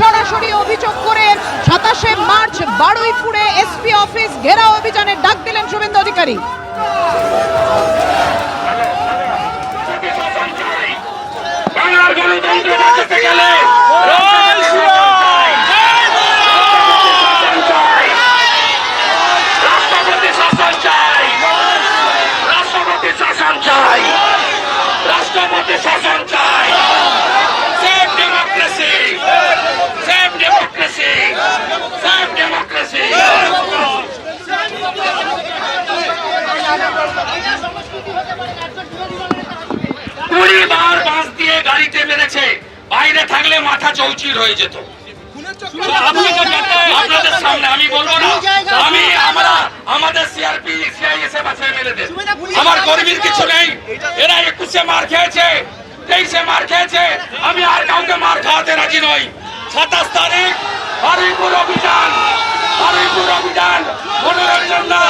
সরাসরি অভিযোগ করে সাতাশে মার্চ বারুইপুরে এসপি অফিস ঘেরা অভিযানের ডাক দিলেন শুভেন্দু অধিকারী। রাষ্ট্রপতি শাসন চাই। রাষ্ট্রপতি শাসন চাই। কুড়ি বার বাঁশ দিয়ে গাড়িতে মেরেছে। বাইরে থাকলে মাথা চৌচির হয়ে যেত। আপনাদের সামনে আমি বলব না, আমি, আমরা, আমাদের সিআরপি আমার কর্মীর কিছু নেই। এরা একুশে মার খেয়েছে, তেইশে মার খেয়েছে। আমি আর কাউকে মার খাওয়াতে রাজি নই। সাতাশ তারিখ, হরিপুর অভিযান হরিপুর অভিযান, মনোরঞ্জন না